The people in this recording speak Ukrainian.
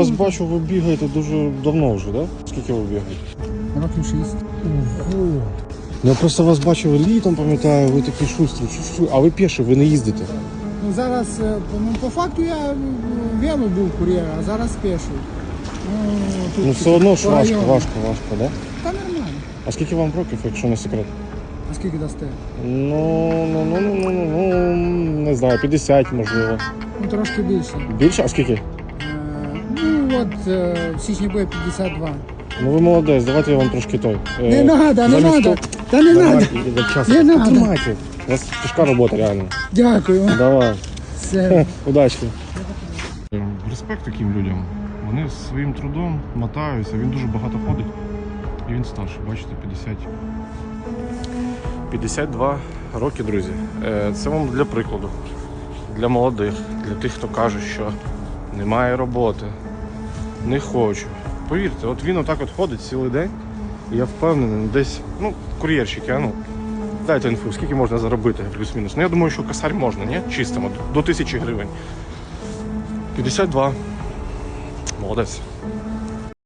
Я вас бачу, ви бігаєте дуже давно вже, так? Да? Скільки ви бігаєте? Років шість. Ого. Я просто вас бачив літом, пам'ятаю, ви такі шустрі, а ви піші, ви не їздите. Ну зараз, е, по- ну, по факту я е, вело був кур'єр, а зараз піший. Ну, тут Ну все одно ж важко, важко, важко, так? Да? Та нормально. А скільки вам років, якщо не секрет? А скільки дасте? Ну, ну, ну, ну, ну, ну, ну, не знаю, 50, можливо. Ну трошки більше. Більше? А скільки? Ну от е, в січні буде 52. Ну ви молодець, давайте я вам трошки той. е, Не надо, не надо. Та не надо. Давайте, я час. Не надо. Тримайте. У вас тяжка робота, реально. Дякую. Давай. Все. Удачі. Респект таким людям. Вони своїм трудом мотаються, він дуже багато ходить. І він старший, бачите, 50. 52 роки, друзі. Е, Це вам для прикладу. Для молодих, для тих, хто каже, що немає роботи, не хочу. Повірте, от він отак от ходить цілий день, і я впевнений, десь, ну, кур'єрщики, а ну, дайте інфу, скільки можна заробити, плюс-мінус. Ну я думаю, що косарь можна, ні? Чистимо, до тисячі гривень. 52. Молодець.